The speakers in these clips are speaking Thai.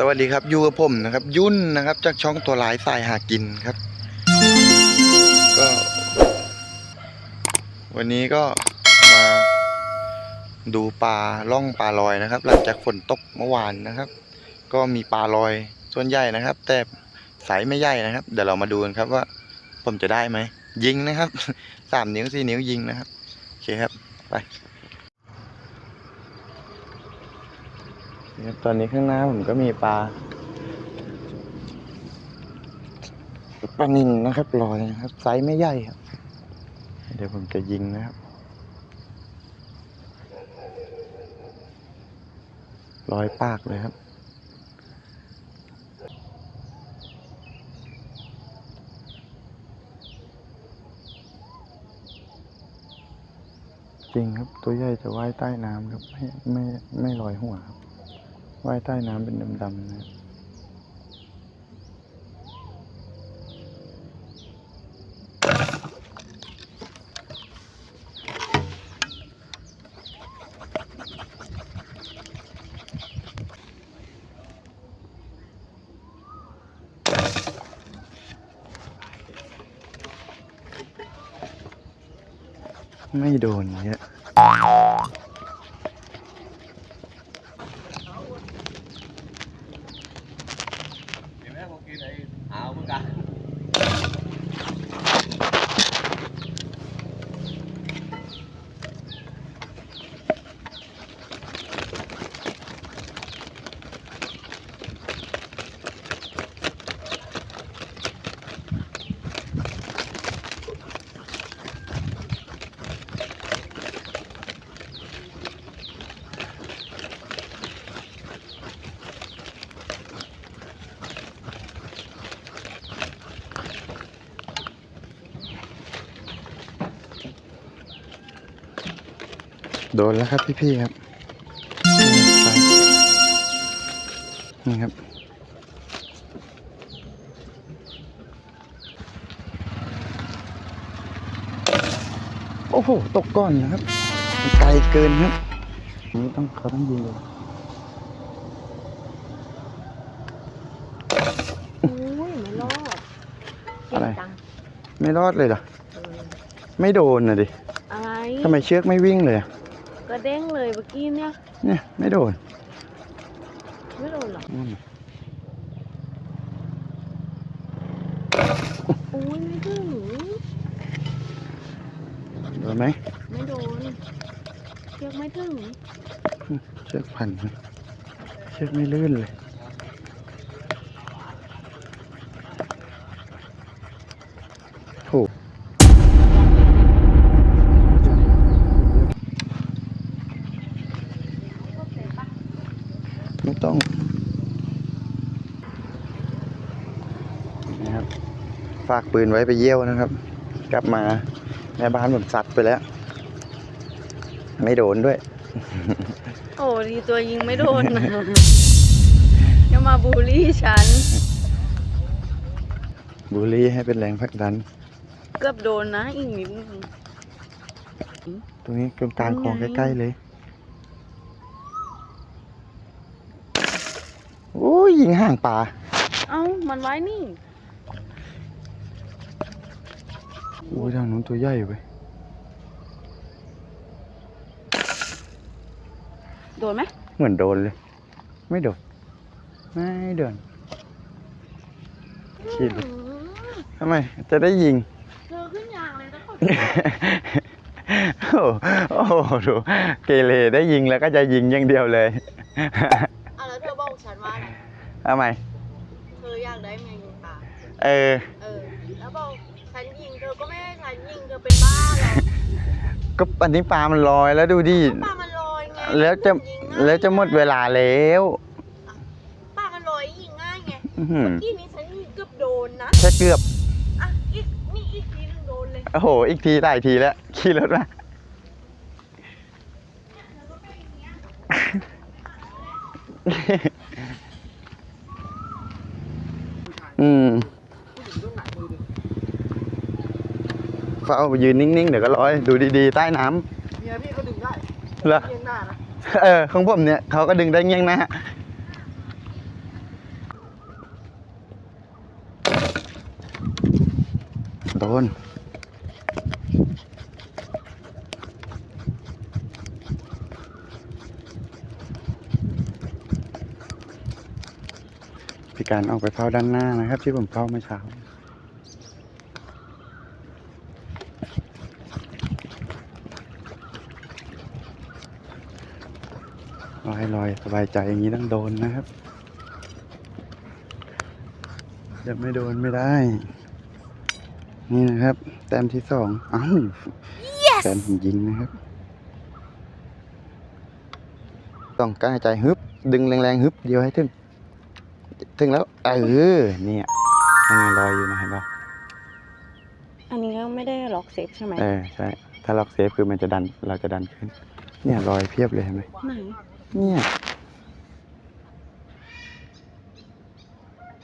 สวัสดีครับอยู่กับผมนะครับ ยุ่นนะครับจากช่องตัวร้ายสายหากินครับ ก็ วันนี้ก็มาดูปลาล่องปลาลอยนะครับ หลังจากฝนตกเมื่อวานนะครับ ก็มีปลาลอยส่วนใหญ่นะครับ แต่สายไม่ใหญ่นะครับ เดี๋ยวเรามาดูกันครับว่า ผมจะได้ไหมยิงนะครับสามนิ้วสี่นิ้วยิงนะครับโอเคครับไป ครับ ตอนนี้ข้างหน้าผมก็มีปลาปลานินนะครับลอยนะครับ ไซส์ไม่ใหญ่ครับ เดี๋ยวผมจะยิงนะครับลอยปากเลยครับจริงครับตัวใหญ่จะว่ายใต้น้ำครับ ไม่ไม่ไม่ลอยหัวครับ ว่ายใต้น้ำเป็นดำๆนะไม่โดนเนี้ย เห็นไหมเมื่อกี้ไหนเอาเหมือนกัน โดนแล้วครับพี่ๆครับไปนี่ครับโอ้โหตกก้อนนะครับมันไกลเกินครับนี่ต้องเขาต้องยิงเลยอุ้ยไม่รอดเก่งจังไม่รอดเลยเหรอเออไม่โดนนะดิ อะไรทำไมเชือกไม่วิ่งเลยอะ กระเด้งเลยเมื่อกี้เนี่ย เนี่ย ไม่โดน ไม่โดนหรอกอืมอุ้ยไม่ถึงโดนไหม ไม่โดน เชือกไม่ถึง เชือกพันครับเชือกไม่ลื่นเลย ถูก ไม่ต้องนี่ครับ ฝากปืนไว้ไปเยี่ยวนะครับ กลับมาแม่บ้านผมซัดไปแล้ว ไม่โดนด้วย โอ้ดีตัวยิงไม่โดนนะอย่ามาบูลลี่ฉัน บูลลี่ให้เป็นแรงผลักดัน เกือบโดนนะอีกนิดนึงตรงนี้ตรงกลางคลองนี่ไงใกล้ๆเลยโอ้ยยิงห่างปลาเอ้า มันไว้นี่ โอ้ยทางนู้นตัวใหญ่เว้ยโดนไหมเหมือนโดนเลย ไม่โดน ไม่โดนฉีดเลยทำไม จะได้ยิง เธอขึ้นยางเลยนะคนโอ้โหโอ้โหดูเกเรได้ยิงแล้วก็จะยิงอย่างเดียวเลยอะแล้วเธอบอกฉันว่าไงทำไม เธออยากได้แมงมุมตาเออ เออ แล้วบอกฉันยิง เธอก็ไม่ให้ฉันยิงเธอเป็นบ้าเหรอก็อันนี้ปลามันลอยแล้วดูดิ ปลามันลอยไงแล้วจะยิงง่ายแล้วจะหมดเวลาแล้วปลามันลอยยิงง่ายไงอื้อหือเมื่อกี้นี้ฉันยิงเกือบโดนนะแค่เกือบ อะอีกนี่อีกทีนึงโดนเลยโอ้โห อีกทีหลายทีแล้ว ขี่รถมา อืม เฝ้ายืนนิ่งๆ เดี๋ยวก็ลอย ดูดีๆ ใต้น้ำเมียพี่เขาดึงได้เหรอ เอียงหน้านะ เออของผมเนี่ยเขาก็ดึงได้เงี้ยงนะฮะโดนพี่การออกไปเฝ้าด้านหน้านะครับ ที่ผมเฝ้าเมื่อเช้า ลอยลอยสบายใจอย่างนี้ต้องโดนนะครับจะไม่โดนไม่ได้ นี่นะครับ แต้มที่สองอ้าวแฟนผมยิงนะครับต้องกล้าใจฮึบ ดึงแรงๆฮึบเดียวให้ถึง ถึงแล้วเออเนี่ยยังไงลอยอยู่นะเห็นปะอันนี้ก็ไม่ได้ล็อกเซฟใช่ไหมเออใช่ ถ้าล็อกเซฟคือมันจะดันเราจะดันขึ้น เนี่ยลอยเพียบเลยเห็นไหมไหน เนี่ย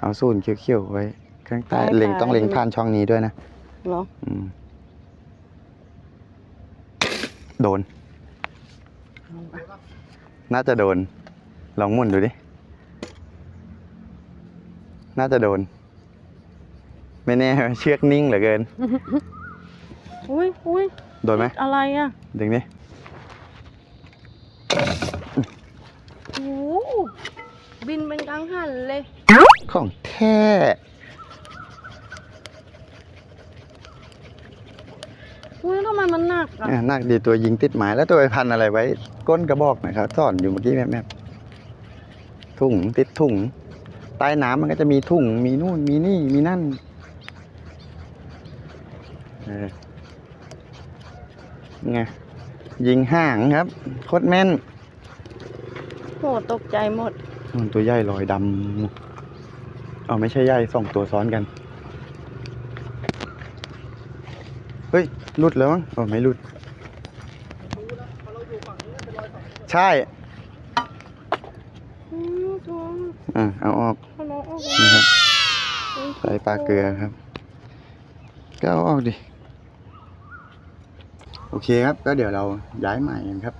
เอาศูนย์เขียวๆไว้ ข้างใต้เล็งต้องเล็งผ่านช่องนี้ด้วยนะเหรออืมโดน น่าจะโดน ลองหมุนดูดิ น่าจะโดน ไม่แน่ เชือกนิ่งเหลือเกิน อุ้ยอุ้ยโดนไหม อะไรอะ ดึงดิ โอ้โห บินเป็นกังหันเลย ของแท้อุ้ยทำไมมันหนักอะอะนักดีตัวยิงติดหมายแล้วตัวไปพันอะไรไว้ ก้นกระบอกหนะครับสอนอยู่เมื่อกี้แมบๆถุงติดถุงใต้น้ำมันก็จะมีถุงมีนู่นมีนี่มีนั่นเออไงยิงห่างครับโคตรแม่น หตกใจหมด มันตัวใหญ่ลอยดำเอาไม่ใช่ใหญ่สองตัวซ้อนกัน เฮ้ยหลุดแล้วมั้งอ๋อไม่หลุด ใช่อืมตัวอะเอาออกทะเลาะออกนี่ครับอุ๊ยใส่ปลาเกลือครับ ก็เอาออกดิ โอเคครับ ก็เดี๋ยวเราย้ายใหม่กันครับ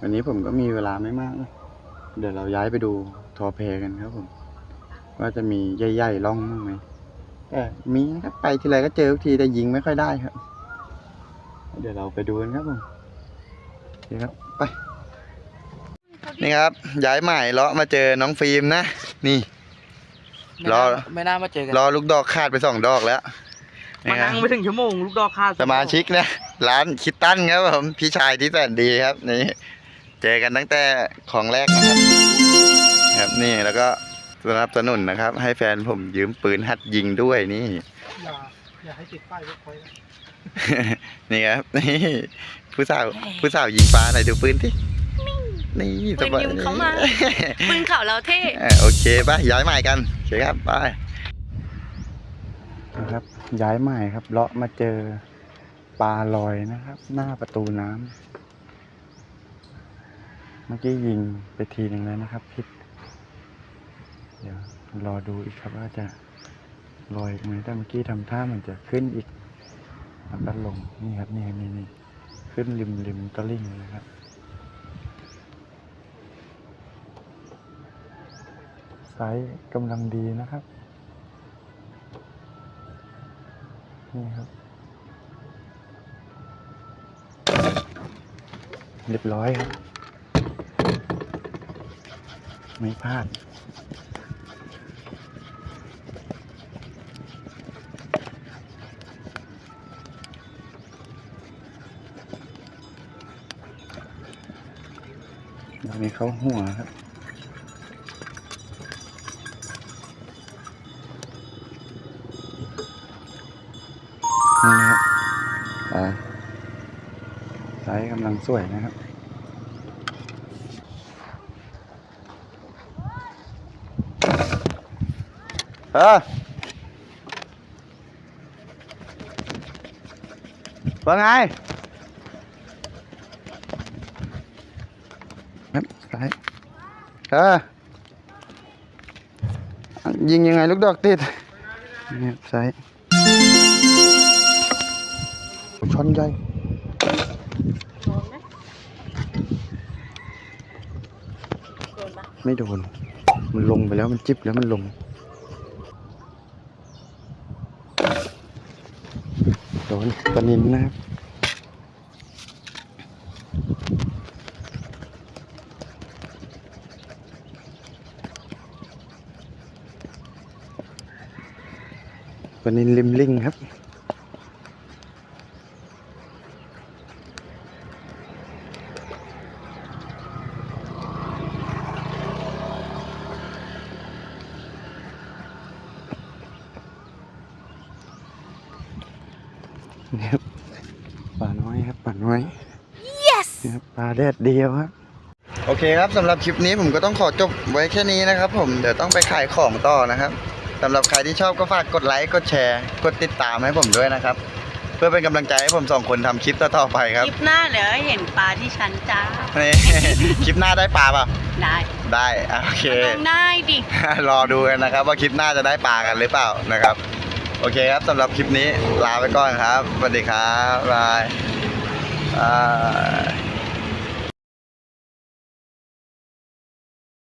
วันนี้ผมก็มีเวลาไม่มากนะ เดี๋ยวเราย้ายไปดูทอเพกันครับผม ว่าจะมีใหญ่ๆล่องบ้างไหมเออมีนะครับไปทีไรก็เจอทุกทีแต่ยิงไม่ค่อยได้ครับ เดี๋ยวเราไปดูกันครับผมโอเคครับไป นี่ครับ ย้ายใหม่เลาะมาเจอน้องฟิล์มนะนี่รอไม่น่ามาเจอกันรอลูกดอกขาดไปสองดอกแล้วมานั่งไม่ถึงชั่วโมงลูกดอกคาดสมาชิกนะร้านคิตตันครับผมพี่ชายที่แสนดีครับนี่ เจอกันตั้งแต่ของแรกนะครับ ครับนี่แล้วก็สนับสนุนนะครับ ให้แฟนผมยืมปืนหัดยิงด้วยนี่ อย่าอย่าให้ติดป้ายไว้คอยนี่ครับนี่ผู้สาวผู้สาวยิงปลาไหนอยดูปืนที่นี่สบายปืนยืมเขามาปืนเขาเราเท่เออโอเคป่ะย้ายใหม่กันโอเคครับไปนะครับ ย้ายใหม่ครับเลาะมาเจอปลาลอยนะครับ หน้าประตูน้ำ เมื่อกี้ยิงไปทีหนึ่งแล้วนะครับพิษเดี๋ยวรอดูอีกครับว่าจะลอยไหมแต่เมื่อกี้ทำท่ามันจะขึ้นอีกแล้วก็ลงนี่ครับนี่นี่นี่ขึ้นริมริมตะลิ่งเลยนะครับไซส์กำลังดีนะครับ นี่ครับ เรียบร้อยครับ ไม่พลาดตอนนี้เขาหัวครับนี่นะครับอ่าไซส์กำลังสวยนะครับ เออว่าไงครับไซส์เออยิงยังไงลูกดอกติดนี่ครับไซส์ช้อนใหญ่โดนไหมโดนปะไม่โดน มันลงไปแล้วมันจิบแล้วมันลง โดนปลานินนะครับปนินริมลิงครับ นี่ครับปลาน้อยครับปลาน้อย yes นี่ครับปลาแดดเดียวครับโอเคครับสำหรับคลิปนี้ผมก็ต้องขอจบไว้แค่นี้นะครับ ผมเดี๋ยวต้องไปขายของต่อนะครับสำหรับใครที่ชอบก็ฝากกดไลค์กดแชร์ กดติดตามให้ผมด้วยนะครับ เพื่อเป็นกำลังใจให้ผมสองคนทำคลิปต่อๆไปครับคลิปหน้าเดี๋ยวให้เห็นปลาที่ชั้นจ้า นี่ คลิปหน้าได้ปลาเปล่าได้ได้อะโอเค ต้องได้ดิ รอดูกันนะครับ ว่าคลิปหน้าจะได้ปลากันหรือเปล่านะครับ โอเคครับสำหรับคลิปนี้ลาไปก่อนครับสวัสดีครับบายบาย